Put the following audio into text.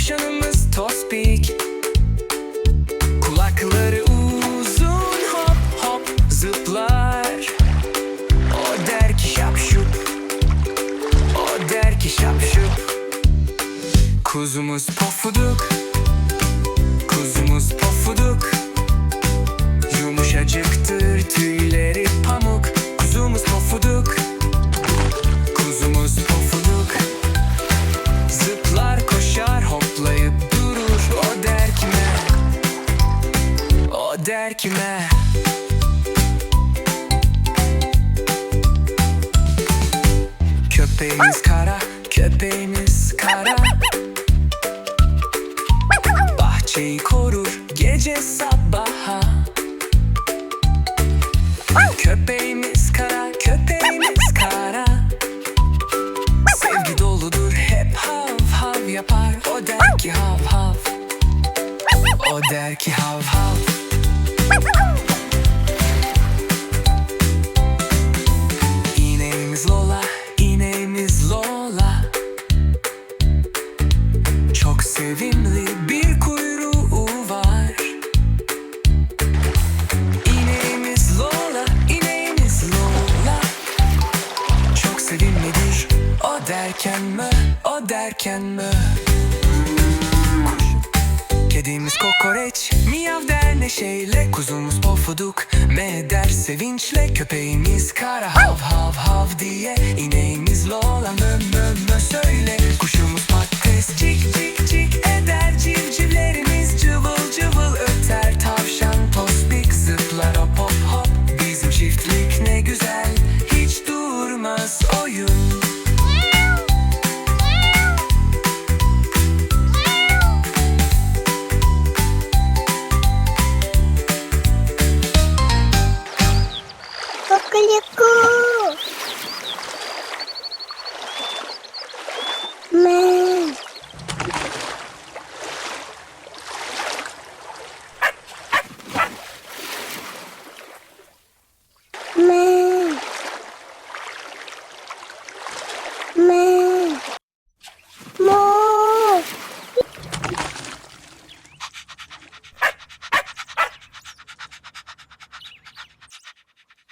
Tavşanımız tospik Kulakları uzun hop hop zıplar. O der ki şap O der ki şap Kuzumuz pofuduk. Kuzumuz pofuduk. O der kime? Köpeğimiz kara, köpeğimiz kara. Bahçeyi korur gece sabaha. Köpeğimiz kara, köpeğimiz kara. Sevgi doludur hep hav hav yapar. O der ki hav hav. O der ki hav hav sevimli bir kuyruğu var. İneğimiz Lola, ineğimiz Lola. Çok sevimlidir o derken mö, o derken mö Kedimiz kokoreç miyav der neşeyle. Kuzumuz pofuduk me der sevinçle. Köpeğimiz kara hav hav hav diye. İneğimiz lola mö mö mö söyle. Kuşumuz patates 咕